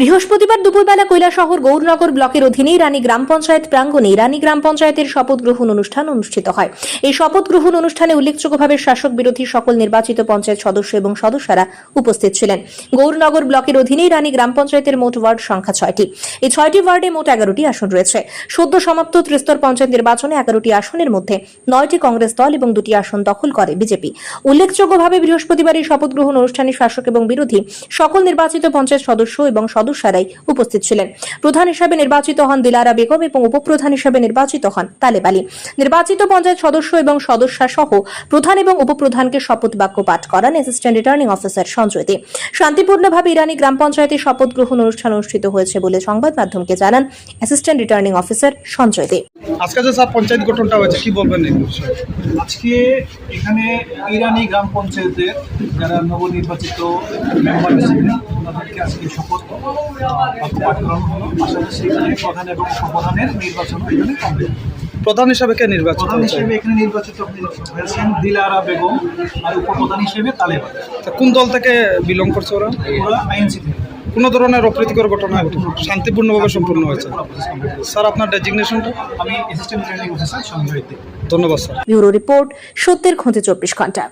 বৃহস্পতিবার দুপুরবেলা কৈলাসহর গৌরনগর ব্লকের অধীনেই রানী গ্রাম পঞ্চায়েত প্রাঙ্গণে রানী গ্রাম পঞ্চায়েতের শপথ গ্রহণ অনুষ্ঠান অনুষ্ঠিত হয়। এই শপথ গ্রহণ অনুষ্ঠানে উল্লেখযোগ্যভাবে শাসক বিরোধী সকল নির্বাচিত পঞ্চায়েত সদস্য এবং সদস্যরা উপস্থিত ছিলেন। গৌরনগর ব্লকের অধীনেই রানী গ্রাম পঞ্চায়েতের মোট ওয়ার্ড সংখ্যা ছয়টি। এই ছয়টি ওয়ার্ডে মোট এগারোটি আসন রয়েছে। সদ্য সমাপ্ত ত্রিস্তর পঞ্চায়েত নির্বাচনে এগারোটি আসনের মধ্যে নয়টি কংগ্রেস দল এবং দুটি আসন দখল করে বিজেপি। উল্লেখযোগ্যভাবে বৃহস্পতিবার এই শপথ গ্রহণ অনুষ্ঠানে শাসক এবং বিরোধী সকল নির্বাচিত পঞ্চায়েত সদস্য এবং সদস্যরাই উপস্থিত ছিলেন। প্রধান হিসাবে নির্বাচিত হন দিলারা বেগম এবং উপপ্রধান হিসাবে নির্বাচিত হন তালেব আলী। নির্বাচিত পঞ্চায়েত সদস্য এবং সদস্যা সহ প্রধান এবং উপপ্রধানকে শপথ বাক্য পাঠ করান assistant returning officer Sanjay Dey শান্তিপূর্ণভাবে ইরানি গ্রাম পঞ্চায়েতে শপথ গ্রহণ অনুষ্ঠান অনুষ্ঠিত হয়েছে বলে সংবাদ মাধ্যমকে জানান assistant returning officer Sanjay Dey আজকে যে স্যার পঞ্চায়েত গঠনটা হয়েছে কি বলবেন আজকে এখানে ইরানি গ্রাম পঞ্চায়েতের যারা নবনির্বাচিত মেম্বার ওনাদেরকে আজকে শপথ আহ, পাঠ করানো হলো। পাশাপাশি এখানে প্রধান এবং উপপ্রধানের নির্বাচন এখানে কমপ্লিট। প্রধান হিসাবে কে নির্বাচিত প্রধান হিসেবে এখানে নির্বাচিত হয়েছেন দিলারা বেগম আর উপপ্রধান হিসেবে তালেবা। কোন দল থেকে বিলং করছে ওরা? থেকে কোনো ধরনের অপ্রীতিকর ঘটনা? শান্তিপূর্ণভাবে সম্পূর্ণ হয়েছে। স্যার আপনার ডেজিগনেশনটা আমি অ্যাসিস্ট্যান্ট ট্রেনিং অফিসার সঞ্জয় ধন্যবাদ স্যার। ব্যুরো রিপোর্ট সত্যের খোঁজে চব্বিশ ঘণ্টা।